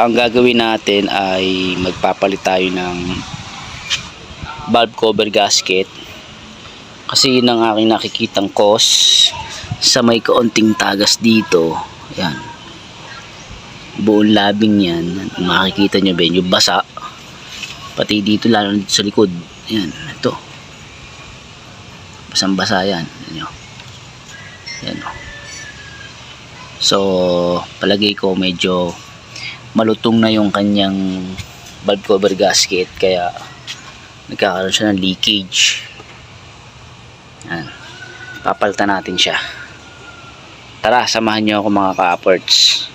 ang gagawin natin ay magpapalit tayo ng valve cover gasket. Kasi yun ang aking nakikitang cause sa may kaunting tagas dito. Yan. Buong labing yan. Makikita nyo ba yun, yung basa. Pati dito lalo dito sa likod. Yan ito. Basang basa yan. Yan yan o. so palagay ko medyo malutong na yung kanyang valve cover gasket kaya nagkakaroon siya ng leakage. Yan. Papalitan natin siya. Tara samahan niyo ako mga ka-apperts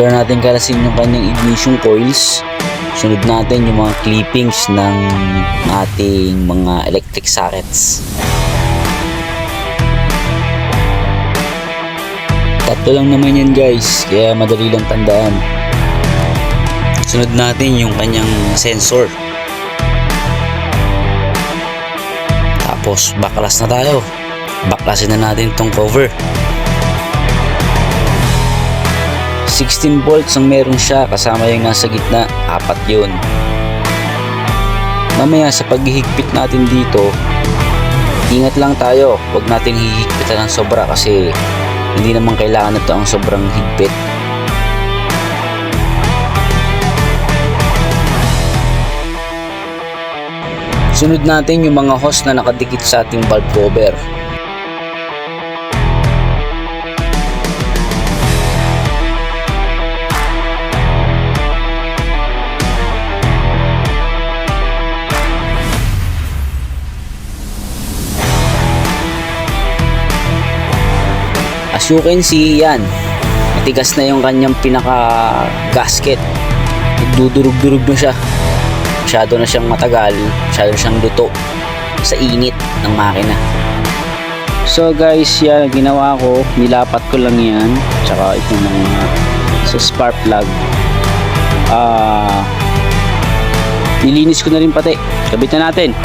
After natin kalasin yung kanyang ignition coils, sunod natin yung mga clippings ng ating mga electric sockets. Tatlo lang naman yan guys, kaya madali lang tandaan. Sunod natin yung kanyang sensor. Tapos baklas na tayo. Baklasin na natin tong cover. 16 volts ang meron siya kasama yung nasa gitna, apat yun. Mamaya sa paghihigpit natin dito, ingat lang tayo, huwag natin hihigpitan ng sobra kasi hindi naman kailangan ito ang sobrang higpit. Sunod natin yung mga hose na nakadikit sa ating valve cover. As you can see, yan. Matigas na yung kanyang pinaka gasket. Nagdudurog-durog na siya. Masyado na siyang matagal. Masyado siyang luto sa init ng makina. So guys, yan ginawa ko. Nilapat ko lang yan. Tsaka itong mga sa spark plug. Ah, nilinis ko na rin pati. Kabit na natin.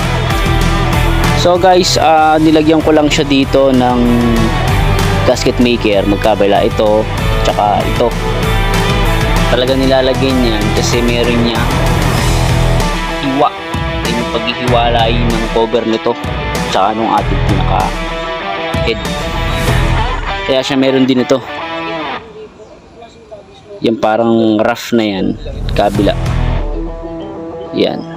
So guys, ah, nilagyan ko lang siya dito ng gasket maker magkabila ito tsaka ito. Talaga nilalagay niyan kasi meron niya hiwa yung paghihiwalay ng cover nito tsaka nung ating pinaka head. Kaya siya meron din ito. Yung parang rough na yan kabila. Yan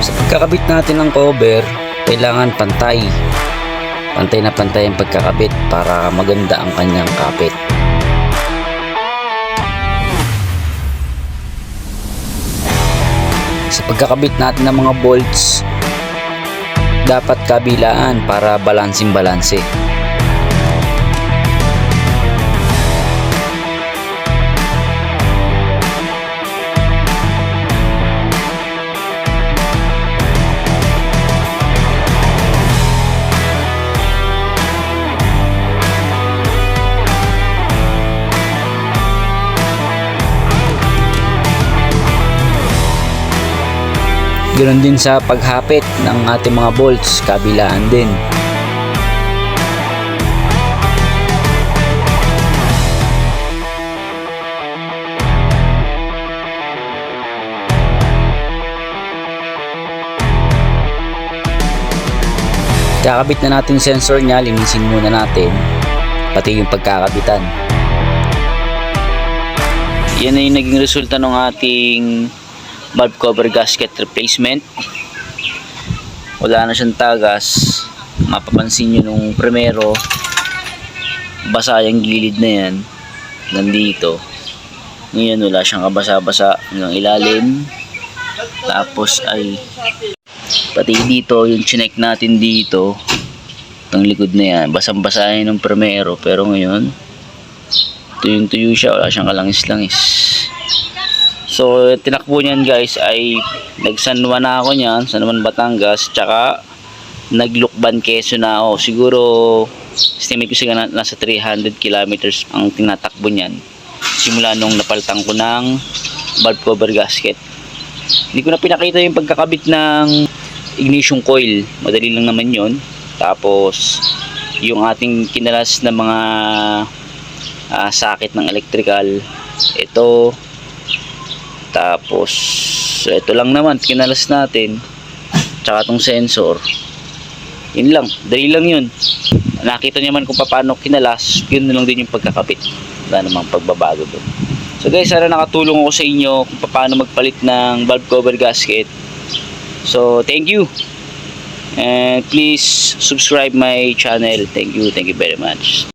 Sa pagkakabit natin ng cover, kailangan pantay. Pantay na pantay ang pagkakabit para maganda ang kanyang kapit. Sa pagkakabit natin ng mga bolts, dapat kabilaan para balansing Ganoon din sa paghapit ng ating mga bolts, kabilaan din. Kakabit na natin yung sensor niya, linisin muna natin, pati yung pagkakabitan. Yan yung naging resulta ng ating valve cover gasket replacement. Wala na siyang tagas. Mapapansin nyo nung primero basa yung gilid na yan. Nandito. Ngayon wala siyang kabasa-basa. Hanggang ilalim. Tapos ay pati dito yung chinek natin dito itong likod na yan. Basang basa yan nung primero pero ngayon tuyong tuyo siya. Wala siyang kalangis-langis So, tinakbo niyan guys ay nagsanwa na ako niyan, San Juan, Batangas, tsaka naglukban Quezon na ako. Siguro, estimate ko siguro na, nasa 300 kilometers ang tinatakbo niyan. Simula nung napalitan ko ng valve cover gasket. Hindi ko na pinakita yung pagkakabit ng ignition coil. Madali lang naman yon. Tapos, yung ating kinalas na mga ah, sakit ng electrical. Ito. Tapos, ito lang naman, kinalas natin. Tsaka tong sensor. Yun lang, dali lang yun. Nakita niyo man kung paano kinalas, yun lang din yung pagkakapit. Wala namang pagbabago doon. So guys, sana nakatulong ako sa inyo kung paano magpalit ng valve cover gasket. So, thank you. And please subscribe my channel. Thank you. Thank you very much.